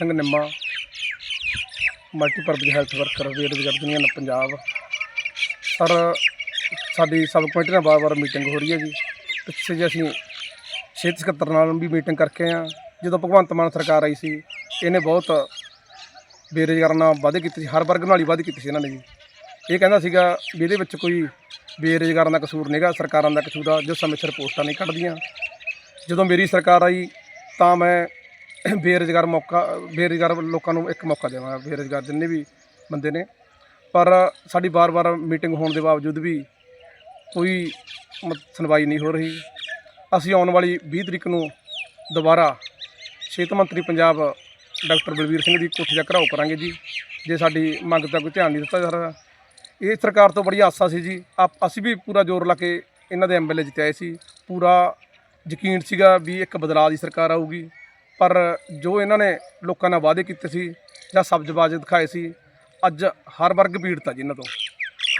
Singh Nimma multipurpose health worker ਬੇਰੁਜ਼ਗਾਰ union Punjab. Sir, ਸਾਡੀ sub committee ਨਾਲ ਵਾਰ-ਵਾਰ ਮੀਟਿੰਗ ਹੋ ਰਹੀ ਹੈ ਜੀ। ਪਿੱਛੇ ਜੇ ਅਸੀਂ ਸਿਹਤ ਸਕੱਤਰ ਨਾਲ ਵੀ ਮੀਟਿੰਗ ਕਰਕੇ ਆ ਜਦੋਂ ਭਗਵੰਤ ਮਾਨ ਸਰਕਾਰ ਆਈ ਸੀ, ਇਹਨੇ ਬਹੁਤ ਬੇਰੁਜ਼ਗਾਰਾਂ ਨਾਲ ਵਾਅਦੇ ਕੀਤੇ ਸੀ, ਹਰ ਵਰਗ ਨਾਲ ਹੀ ਵਾਅਦੇ ਕੀਤੇ ਸੀ ਇਹਨਾਂ ਨੇ ਜੀ। ਇਹ ਕਹਿੰਦਾ ਸੀਗਾ ਵੀ ਇਹਦੇ ਵਿੱਚ ਕੋਈ ਬੇਰੁਜ਼ਗਾਰਾਂ ਦਾ ਕਸੂਰ ਨਹੀਂਗਾ ਸਰਕਾਰਾਂ ਦਾ ਕਸੂਰ ਆ, ਜੋ ਸਮੇਂ ਸਿਰ ਪੋਸਟਾਂ ਨਹੀਂ ਕੱਢਦੀਆਂ। ਜਦੋਂ ਮੇਰੀ ਸਰਕਾਰ ਆਈ, ਤਾਂ ਮੈਂ ਬੇਰੁਜ਼ਗਾਰ ਮੌਕਾ, ਬੇਰੁਜ਼ਗਾਰ ਲੋਕਾਂ ਨੂੰ ਇੱਕ ਮੌਕਾ ਦੇਵਾਂਗਾ, ਬੇਰੁਜ਼ਗਾਰ ਜਿੰਨੇ ਵੀ ਬੰਦੇ ਨੇ। ਪਰ ਸਾਡੀ ਵਾਰ-ਵਾਰ ਮੀਟਿੰਗ ਹੋਣ ਦੇ ਬਾਵਜੂਦ ਵੀ ਕੋਈ ਮ- ਸੁਣਵਾਈ ਨਹੀਂ ਹੋ ਰਹੀ। ਅਸੀਂ ਆਉਣ ਵਾਲੀ 20 ਤਰੀਕ ਨੂੰ ਦੁਬਾਰਾ ਸਿਹਤ ਮੰਤਰੀ ਪੰਜਾਬ ਡਾਕਟਰ ਬਲਵੀਰ ਸਿੰਘ ਦੀ ਕੋਠੀ ਦਾ ਘਰਾਓ ਕਰਾਂਗੇ ਜੀ, ਜੇ ਸਾਡੀ ਮੰਗ ਦਾ ਕੋਈ ਧਿਆਨ ਨਹੀਂ ਦਿੱਤਾ ਜਾ ਰਿਹਾ। ਇਹ ਸਰਕਾਰ ਤੋਂ ਬੜੀ ਆਸਾ ਸੀ ਜੀ। ਅਸੀਂ ਵੀ ਪੂਰਾ ਜ਼ੋਰ ਲਾ ਕੇ ਇਹਨਾਂ ਦੇ ਐਮਐਲਏ ਜਿਤਾਏ ਸੀ। ਪੂਰਾ ਯਕੀਨ ਸੀਗਾ ਵੀ ਇੱਕ ਬਦਲਾਅ ਦੀ ਸਰਕਾਰ ਆਊਗੀ। ਪਰ ਜੋ ਇਹਨਾਂ ਨੇ ਲੋਕਾਂ ਨਾਲ ਵਾਅਦੇ ਕੀਤੇ ਸੀ ਜਾਂ ਸਬਜ਼ਬਾਜ਼ ਦਿਖਾਏ ਸੀ, ਅੱਜ ਹਰ ਵਰਗ ਪੀੜਤ ਆ ਜੀ ਇਹਨਾਂ ਤੋਂ।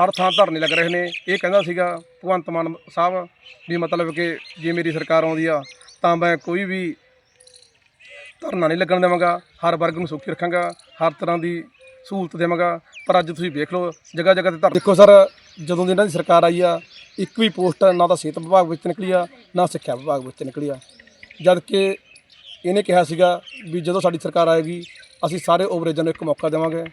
ਹਰ ਥਾਂ ਧਰਨੇ ਲੱਗ ਰਹੇ ਨੇ। ਇਹ ਕਹਿੰਦਾ ਸੀਗਾ, ਭਗਵੰਤ ਮਾਨ ਸਾਹਿਬ, ਵੀ ਮਤਲਬ ਕਿ ਜੇ ਮੇਰੀ ਸਰਕਾਰ ਆਉਂਦੀ ਆ, ਤਾਂ ਮੈਂ ਕੋਈ ਵੀ ਧਰਨਾ ਨਹੀਂ ਲੱਗਣ ਦੇਵਾਂਗਾ। ਹਰ ਵਰਗ ਨੂੰ ਸੁਖੀ ਰੱਖਾਂਗਾ। ਹਰ ਤਰ੍ਹਾਂ ਦੀ ਸਹੂਲਤ ਦੇਵਾਂਗਾ। ਪਰ ਅੱਜ ਤੁਸੀਂ ਵੇਖ ਲਓ ਜਗ੍ਹਾ ਜਗ੍ਹਾ ਤੇ ਧਰਨਾ ਦੇਖੋ ਸਰ, ਜਦੋਂ ਦੀ ਇਹਨਾਂ ਦੀ ਸਰਕਾਰ ਆਈ ਆ, ਇੱਕ ਵੀ ਪੋਸਟ ਨਾ ਤਾਂ ਸਿਹਤ ਵਿਭਾਗ ਵਿੱਚ ਨਿਕਲੀ ਆ, ਨਾ ਸਿੱਖਿਆ ਵਿਭਾਗ ਵਿੱਚ ਨਿਕਲੀ ਆ। ਜਦ ਕਿ ਇਹਨੇ ਕਿਹਾ ਸੀਗਾ ਵੀ ਜਦੋਂ ਸਾਡੀ ਸਰਕਾਰ ਆਏਗੀ, ਅਸੀਂ ਸਾਰੇ ਓਵਰੇਜਾਂ ਨੂੰ ਇੱਕ ਮੌਕਾ ਦੇਵਾਂਗੇ।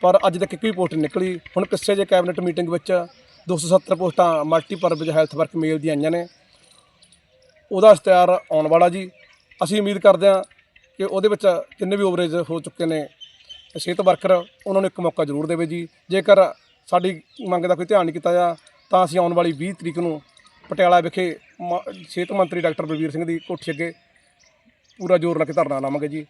ਪਰ ਅੱਜ ਤੱਕ ਇੱਕ ਵੀ ਪੋਸਟ ਨਹੀਂ ਨਿਕਲੀ। ਹੁਣ ਪਿੱਛੇ ਜੇ ਕੈਬਨਿਟ ਮੀਟਿੰਗ ਵਿੱਚ 270 ਪੋਸਟਾਂ ਮਲਟੀਪਰਪਜ਼ ਹੈਲਥ ਵਰਕ ਮੇਲ ਦੀਆਂ ਆਈਆਂ ਨੇ। ਉਹਦਾ ਇਸ਼ਤਿਹਾਰ ਆਉਣ ਵਾਲਾ ਜੀ। ਅਸੀਂ ਉਮੀਦ ਕਰਦੇ ਹਾਂ ਕਿ ਉਹਦੇ ਵਿੱਚ ਜਿੰਨੇ ਵੀ ਓਵਰੇਜ ਹੋ ਚੁੱਕੇ ਨੇ, ਸਿਹਤ ਵਰਕਰ ਉਹਨਾਂ ਨੂੰ ਇੱਕ ਮੌਕਾ ਜ਼ਰੂਰ ਦੇਵੇ ਜੀ। ਜੇਕਰ ਸਾਡੀ ਮੰਗ ਦਾ ਕੋਈ ਧਿਆਨ ਨਹੀਂ ਕੀਤਾ ਜਾ, ਤਾਂ ਅਸੀਂ ਆਉਣ ਵਾਲੀ 20 ਤਰੀਕ ਨੂੰ ਪਟਿਆਲਾ ਵਿਖੇ ਮ- ਸਿਹਤ ਮੰਤਰੀ ਡਾਕਟਰ ਬਲਵੀਰ ਸਿੰਘ ਦੀ ਕੋਠੀ ਅੱਗੇ ਪੂਰਾ ਜ਼ੋਰ ਲਾ ਕੇ ਧਰਨਾ ਲਾਵਾਂਗੇ ਜੀ।